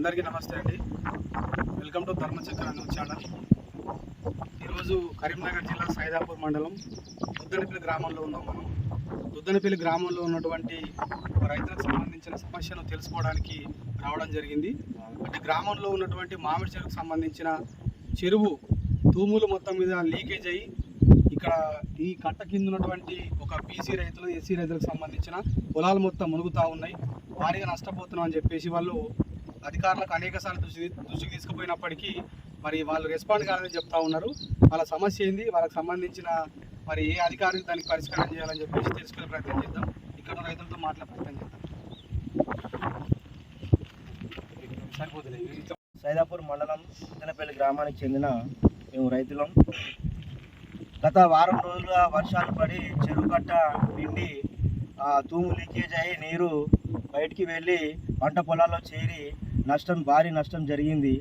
అందరికీ నమస్తే అండి. Welcome to Dharmachakra news channel ఈరోజు కరీంనగర్ జిల్లా సైదాపూర్ మండలం దుద్దనపల్లి గ్రామంలో ఉన్నాం మనం. దుద్దనపల్లి గ్రామంలో ఉన్నటువంటి రైతులకు సంబంధించిన సమస్యను తెలుసుకోవడానికి రావడం జరిగింది. అంటే గ్రామంలో ఉన్నటువంటి మామిడి చెరుకు సంబంధించిన చెరువు తూములు మొత్తం మీద లీకేజ్ అయ్యి ఇక్కడ ఈ కట్ట కింద ఉన్నటువంటి ఒక బీసీ రైతులు ఎస్సీ రైతులకు సంబంధించిన పొలాలు మొత్తం మునుగుతూ ఉన్నాయి. భారీగా నష్టపోతున్నాం అని చెప్పేసి వాళ్ళు అధికారులకు అనేక సార్లు దృష్టి దృష్టికి తీసుకుపోయినప్పటికీ మరి వాళ్ళు రెస్పాండ్ కాదని చెప్తా ఉన్నారు. వాళ్ళ సమస్య ఏంది? వాళ్ళకి సంబంధించిన మరి ఏ అధికారికి దానికి పరిష్కారం చేయాలని చెప్పేసి తెలుసుకునే ప్రయత్నం చేద్దాం. ఇక్కడ రైతులతో మాట్లాడే ప్రయత్నం చేద్దాం. సరిపోతుంది సైదాపూర్ మండలం చిన్నపల్లి గ్రామానికి చెందిన మేము రైతులం. గత వారం రోజులుగా వర్షాలు పడి చెరువు కట్ట నిండి ఆ, తూము లీకేజ్ అయ్యి నీరు బయటికి వెళ్ళి పంట పొలాల్లో చేరి నష్టం భారీ నష్టం జరిగింది.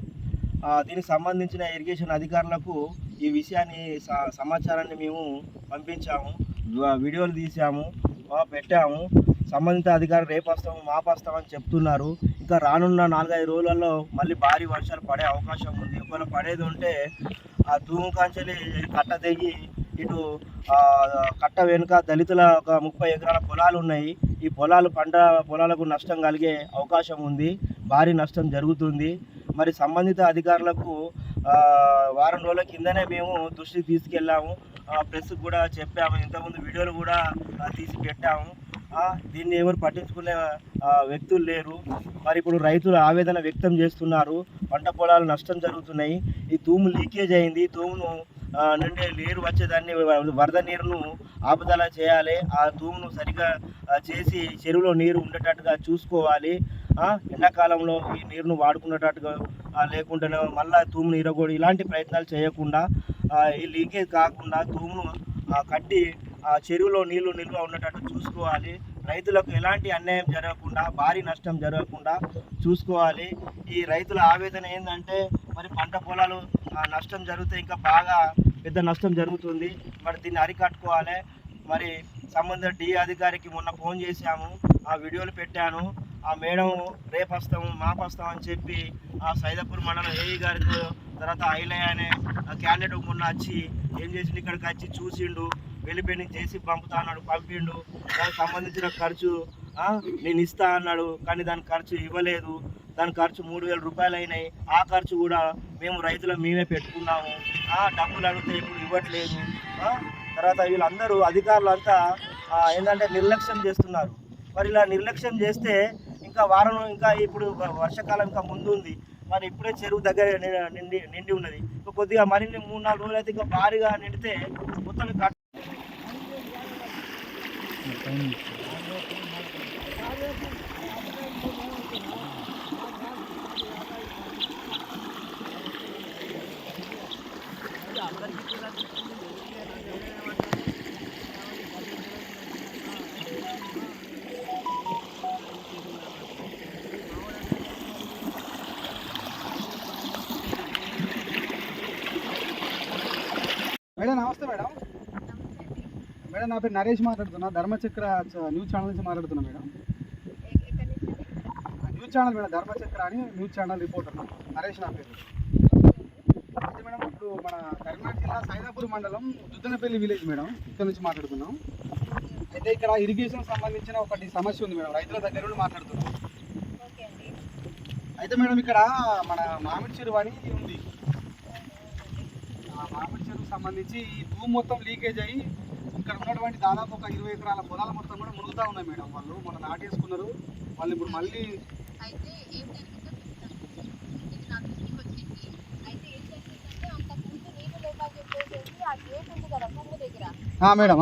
దీనికి సంబంధించిన ఇరిగేషన్ అధికారులకు ఈ విషయాన్ని స- సమాచారాన్ని మేము పంపించాము. వీడియోలు తీసాము పెట్టాము. సంబంధిత అధికారులు రేపు వస్తాము మాపు వస్తామని చెప్తున్నారు. ఇంకా రానున్న నాలుగైదు రోజులలో మళ్ళీ భారీ వర్షాలు పడే అవకాశం ఉంది. ఒకవేళ పడేది ఉంటే ఆ తూము కాంచెలి కట్ట తెగి ఇటు కట్ట వెనుక దళితుల ఒక ముప్పై ఎకరాల పొలాలు ఉన్నాయి. ఈ పొలాలు పంట పొలాలకు నష్టం కలిగే అవకాశం ఉంది. భారీ నష్టం జరుగుతుంది. మరి సంబంధిత అధికారులకు వారం రోజుల కిందనే మేము దృష్టికి తీసుకెళ్ళాము. ప్రెస్ కూడా చెప్పాము. ఇంతకుముందు వీడియోలు కూడా తీసి పెట్టాము. దీన్ని ఎవరు పట్టించుకునే వ్యక్తులు లేరు. మరి ఇప్పుడు రైతులు ఆవేదన వ్యక్తం చేస్తున్నారు. పంట పొలాలు నష్టం జరుగుతున్నాయి. ఈ తూము లీకేజ్ అయింది. తూమును నుండి నీరు వచ్చేదాన్ని వరద నీరును ఆపుదల చేయాలి. ఆ తూమును సరిగా చేసి చెరువులో నీరు ఉండేటట్టుగా చూసుకోవాలి. ఎండాకాలంలో ఈ నీరును వాడుకునేటట్టుగా ఆ, మళ్ళీ మళ్ళా తూమును ఇరగొడి ఇలాంటి ప్రయత్నాలు చేయకుండా ఈ లీకేజ్ కాకుండా తూమును కట్టి ఆ చెరువులో నీళ్ళు నిల్వ ఉండేటట్టు చూసుకోవాలి. రైతులకు ఎలాంటి అన్యాయం జరగకుండా భారీ నష్టం జరగకుండా చూసుకోవాలి. ఈ రైతుల ఆవేదన ఏంటంటే మరి పంట పొలాలు ఆ, నష్టం జరిగితే ఇంకా బాగా పెద్ద నష్టం జరుగుతుంది. మరి దీన్ని అరికట్టుకోవాలి. మరి సంబంధిత డి అధికారికి మొన్న ఫోన్ చేశాము. ఆ వీడియోలు పెట్టాను. ఆ మేడం రేపు వస్తాము మాపు వస్తాం అని చెప్పి ఆ సైదాపూర్ మండలం ఏఈ గారితో తర్వాత ఐలయ్య అనే క్యాండిడేట్ మొన్న వచ్చి ఏం చేసిండు ఇక్కడికి వచ్చి చూసిండు. వెళ్ళిపోయి చేసి పంపుతా అన్నాడు పంపిండు. దానికి సంబంధించిన ఖర్చు నేను ఇస్తా అన్నాడు కానీ దాని ఖర్చు ఇవ్వలేదు. దాని ఖర్చు మూడు వేల రూపాయలు అయినాయి. ఆ ఖర్చు కూడా మేము రైతుల మేమే పెట్టుకున్నాము. ఆ డబ్బులు అడిగితే ఇప్పుడు ఇవ్వట్లేదు. తర్వాత వీళ్ళందరూ అధికారులు అంతా ఏంటంటే నిర్లక్ష్యం చేస్తున్నారు. మరి ఇలా నిర్లక్ష్యం చేస్తే ఇంకా వారం ఇంకా ఇప్పుడు వర్షాకాలం ఇంకా ముందు ఉంది. మరి ఇప్పుడే చెరువు దగ్గర నిండి నిండి ఉన్నది. కొద్దిగా మరిన్ని మూడు నాలుగు రోజులు అయితే ఇంకా భారీగా నిండితే మొత్తం మేడం నమస్తే మేడం మేడం నా పేరు నరేష్ మాట్లాడుతున్నా. ధర్మచక్ర న్యూస్ ఛానల్ నుంచి మాట్లాడుతున్నా madam. News channel madam Dharmachakra అని న్యూస్ ఛానల్ రిపోర్టర్. నరేష్ నా పేరు. అయితే మేడం ఇప్పుడు మన కరీంనగర్ జిల్లా సైదాపూర్ మండలం దుద్దనపల్లి విలేజ్ మేడం ఇక్కడ నుంచి మాట్లాడుతున్నాం. అయితే ఇక్కడ ఇరిగేషన్ సంబంధించిన ఒకటి సమస్య ఉంది మేడం రైతుల దగ్గర నుండి మాట్లాడుతున్నాం. అయితే మేడం ఇక్కడ మన మామిడి చెరువు అని ఉంది. మామిడి చెరువుకు సంబంధించి ఈ భూమి మొత్తం లీకేజ్ అయ్యి దాదాపు ఒక ఇరవై ఎకరాల పొలాలు మొత్తం కూడా మునుగుతా ఉన్నాయి మేడం వాళ్ళు. మొన్న నాటేసుకున్నారు. వాళ్ళు ఇప్పుడు మళ్ళీ అయితే ఏం జరిగిందో చెప్తాను ఇది నాకు దృష్టికి వచ్చింది. అయితే ఏం జరిగిందంటే అంత ముందు నీళ్ళు లేక చెప్పేసి ఆ గేట్ ఉంది కదా దగ్గర. మేడం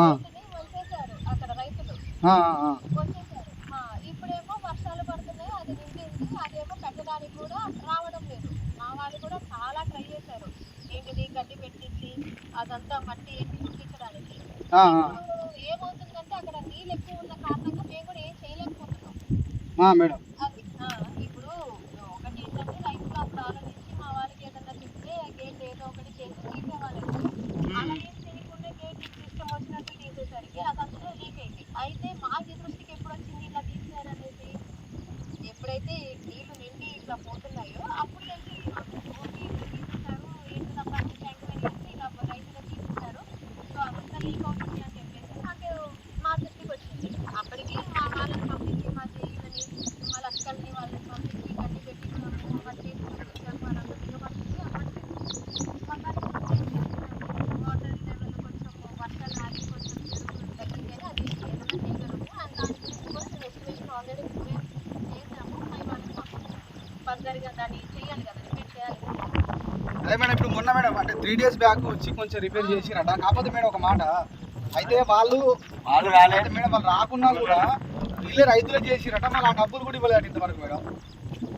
అక్కడ రైతులు. ఇప్పుడేమో వర్షాలు పడుతున్నాయి అది నిండింది అదేమో పెట్టడానికి కూడా రావడం లేదు. మా వాళ్ళు కూడా చాలా ట్రై చేశారు. ఏంటిది గడ్డి పెట్టించి అదంతా మట్టి ఎత్తి పుట్టించడానికి ఆ, ఆ. ఇప్పుడు ఏమవుతుందంటే అక్కడ నీళ్ళు ఎక్కువ ఉన్న కారణంగా మేము కూడా ఏం చేయలేకపోతున్నాం ఆ, మేడం. అది ఆ, ఇప్పుడు ఒకటి ఏంటంటే రైతులు అప్పుడు ఆలోచించి మా వాళ్ళకి ఏదన్నా చెప్తే గేట్ ఏదో ఒకటి చేసి తీసేవాళ్ళు అలా ఏం చేయకుండా గేట్ ఇష్టం వచ్చినట్టు తీసేసరికి అదంతా లీక్ అయింది. అయితే మాకు దృష్టికి ఎప్పుడు వచ్చింది ఇలా తీసారనేసి ఎప్పుడైతే నీళ్ళు నిండి ఇట్లా పోతున్నాయో అప్పుడు తెలిసి మాకు ఓకే ఇట్లా తీసేశారు ఏంటి తప్ప అన్ని ట్యాంక్ వెళ్ళి ఇలా రైతులు తీసేశారు సో అదంతా లీక్ అవుతుంది అని చెప్పేసి నాకు మా దృష్టికి వచ్చింది అప్పటికి మా వాళ్ళని పంపించి మా చేయాలని వాళ్ళ అక్కల్ని వాళ్ళని పంపించి కట్టి పెట్టించాము మట్టి పంపించాము వాళ్ళంతా దిగబడింది వాటర్ లెవెల్ కొంచెం వర్షాలు ఆగి కొంచెం చెరువు తగ్గింది అది ఏదైనా చేయగలము అండ్ దాని గురించి కూడా మేము ఎస్టిమేషన్ ఆల్రెడీ ప్రిపేర్ చేసాము అవి వాళ్ళకి ఫర్దర్గా దాన్ని చేయాలి కదా రిపేర్ చేయాలి కదా అదే మేడం ఇప్పుడు మొన్న మేడం అంటే త్రీ డేస్ బ్యాక్ వచ్చి కొంచెం రిపేర్ చేసిరట. కాకపోతే మేడం ఒక మాట అయితే వాళ్ళు వాళ్ళు రాలే. అయితే మేడం వాళ్ళు రాకున్నా కూడా వీళ్ళే రైతులే చేసిరట. మళ్ళీ ఆ డబ్బులు కూడా ఇవ్వలేదు ఇంతవరకు మేడం.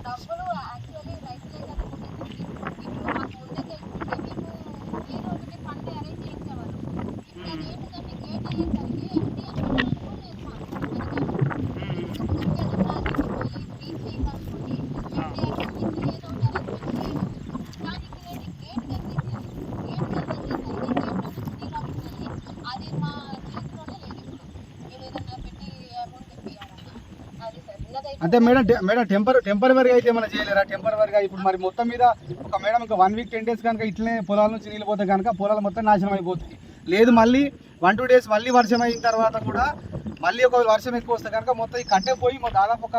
డబ్బులు యాక్చువల్లీ రైతులే కదా ఇప్పుడు మాకు ముందే తెలిసింది మీకు ఏదో ఒకటి ఫండ్ అరేంజ్ చేయించేవారు ఇప్పుడు అది ఏంటిదంటే గేట్ అయ్యేసరికి ఎంటీ అనుకున్నాను లేదు మాకు అది మా చేతిలోనే లేదు ఇప్పుడు మేము ఏదన్నా పెట్టి అమౌంట్ ఇప్పియాలన్నా అది సార్ ఉన్నదైతే అంటే మేడం మేడం టెంపర్ టెంపరీగా అయితే ఏమైనా చేయలేరా? టెంపరీగా ఇప్పుడు మరి మొత్తం మీద ఒక మేడం ఇంకా వన్ వీక్ టెన్ డేస్ కనుక ఇట్లనే పొలాల నుంచి నీళ్ళు పోతే కనుక పొలాలు మొత్తం నాశనం అయిపోతుంది లేదు మళ్ళీ వన్ టూ డేస్ మళ్ళీ వర్షం అయిన తర్వాత కూడా మళ్ళీ ఒక వర్షం ఎక్కువ వస్తే కనుక మొత్తం ఈ కట్టె పోయి దాదాపు ఒక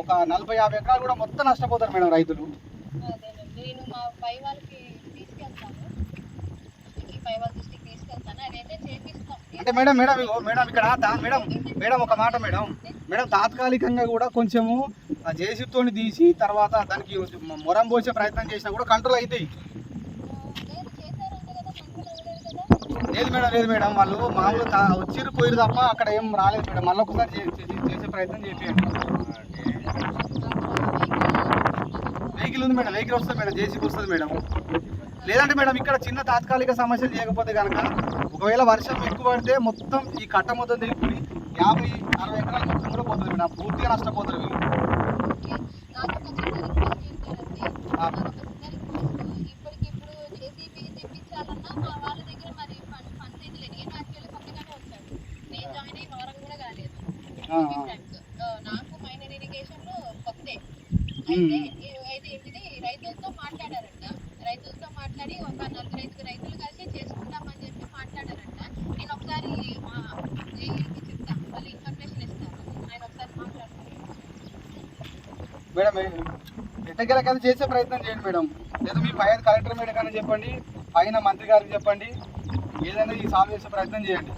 ఒక నలభై యాభై ఎకరాలు కూడా మొత్తం నష్టపోతారు మేడం రైతులు. నేను మా పై వాళ్ళకి తీసుకెళ్తాను. పై వాళ్ళ అంటే మేడం మేడం మేడం ఇక్కడ మేడం మేడం ఒక మాట మేడం. మేడం తాత్కాలికంగా కూడా కొంచెము జేసీతో తీసి తర్వాత దానికి మొరం పోసే ప్రయత్నం చేసినా కూడా కంట్రోల్ అవుతాయి లేదు మేడం లేదు మేడం వాళ్ళు మామూలు వచ్చిర్రు పోయిరు తప్ప అక్కడ ఏం రాలేదు మేడం. మళ్ళీ ఒకసారి చేసే ప్రయత్నం చేయండి వెహికల్ ఉంది మేడం వెహికల్ వస్తుంది మేడం జేసీబీ వస్తుంది మేడం. లేదంటే మేడం ఇక్కడ చిన్న తాత్కాలిక సమస్యలు చేయకపోతే కనుక ఒకవేళ వర్షం ఎక్కువ పడితే మొత్తం ఈ కట్ట మొత్తం దిగిపోయి యాభై అరవై ఎకరాలు మొత్తం కూడా పోతుంది మేడం. పూర్తిగా నష్టపోతారు వీళ్ళు. నాకు చిన్న రిక్వెస్ట్ ఏంటంటే ఆ. నాకు ఒక చిన్న రిక్వెస్ట్ ఇప్పటికిప్పుడు జేసీబీ తెప్పించాలన్నా మా వాళ్ళ దగ్గర మరి ఫండ్ ఫండ్స్ అయితే లేదు నేను యాక్చువల్లీ కొత్తగానే వచ్చాను నేను జాయిన్ అయ్యి వారం కూడా కాలేదు ఆ, To be ఆ. frank. ఆ, నాకు మైనర్ ఇరిగేషన్లో కొత్తే అయితే ఈ- అయితే ఏంటిది రైతులతో మాట్లాడారంట రైతులతో మాట్లాడి ఒక నలుగురు ఐదుగురు రైతులు కలిసి చేసుకుంటామని చెప్పి మాట్లాడారంట నేను ఒకసారి మా జేఈకి చెప్తాను మళ్ళీ ఇన్ఫర్మేషన్ ఇస్తాను ఆయన ఒకసారి మాట్లాడతాను మేడం ఎట్టకెలకైనా చేసే ప్రయత్నం చేయండి మేడం. లేదా మీ పై కలెక్టర్ మేడం కానీ చెప్పండి పైన మంత్రి గారికి చెప్పండి ఏదైనా ఈ సాల్వ్ చేసే ప్రయత్నం చేయండి.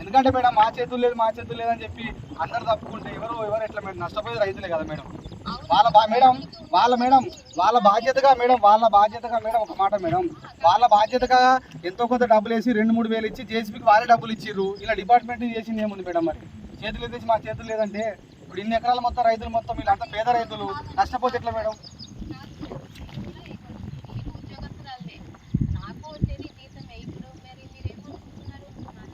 ఎందుకంటే మేడం మా చేతులు లేదు మా చేతులు లేదని చెప్పి అందరు తప్పుకుంటే ఎవరు ఎవరు ఎట్లా మేడం? నష్టపోయే రైతులే కదా మేడం. వాళ్ళ బా మేడం వాళ్ళ మేడం వాళ్ళ బాధ్యతగా మేడం వాళ్ళ బాధ్యతగా మేడం ఒక మాట మేడం. వాళ్ళ బాధ్యతగా ఎంతో కొంత డబ్బులు వేసి రెండు మూడు వేలు ఇచ్చి జేసీబీకి వాళ్ళే డబ్బులు ఇచ్చిర్రు. ఇలా డిపార్ట్మెంట్ చేసింది ఏముంది మేడం మరి? చేతులు ఎత్తేసి మా చేతులు లేదంటే ఇప్పుడు ఇన్ని ఎకరాల మొత్తం రైతులు మొత్తం వీళ్ళంతా పేద రైతులు నష్టపోతే ఎట్లా మేడం నాకు వచ్చేది మరి మీరు నా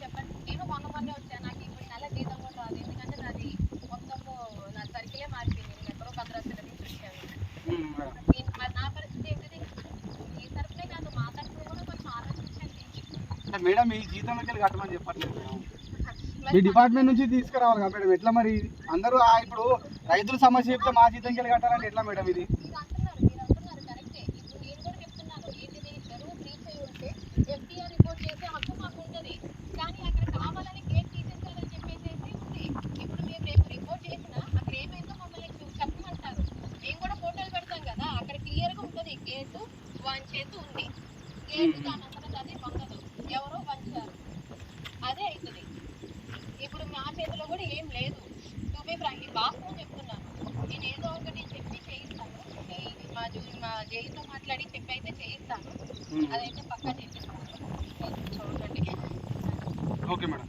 చెప్పండి నేను వచ్చాను నాకు ఇప్పుడు జీతం ఎందుకంటే నాది నా మారిపోయింది నేను ఎక్కడో మేడం. ఈ- నా పరిస్థితి ఈ కూడా కొంచెం మేడం జీతంలోకి వెళ్ళి కట్టమని చెప్పట్లేదు మేడం మీ డిపార్ట్మెంట్ నుంచి తీసుకురావాలి కదా మేడం. ఎట్లా మరి? అందరూ ఆ ఇప్పుడు రైతుల సమస్య చెప్తే మా జీతం వెళ్ళి కట్టాలంటే ఎట్లా మేడం ఇది? మీరు అంటున్నారు మీరు అంటున్నారు కరెక్టే ఇప్పుడు నేను కూడా చెప్తున్నాను ఏంటిది చెరువు బ్రీచ్ అయి ఉంటే ఎఫ్టీఆర్ రిపోర్ట్ చేసే హక్కు మాకు ఉంటుంది కానీ అక్కడ కావాలని గేట్ తీసేసారని చెప్పేసి ఉంది ఇప్పుడు మేము రేపు రిపోర్ట్ చేసినా అక్కడ ఏమైందో మమ్మల్ని చూ- చెప్పమంటారు మేము కూడా ఫోటోలు పెడతాం కదా అక్కడ క్లియర్గా ఉంటుంది గేటు వంచేది ఉంది గేటు దాని అంతటా అది వంగదు ఎవరో వంచారు అదే అవుతుంది ఇప్పుడు మా చేతిలో కూడా ఏం లేదు టు బి ఫ్రాంక్ వాస్తవం చెప్తున్నాను నేను ఏదో ఒకటి చెప్పి చేయిస్తాను ఈ- మా జైతో మాట్లాడి చెప్పి అయితే చేయిస్తాను అదైతే పక్కా చేపిస్తాను చూడండి ఓకే మేడం.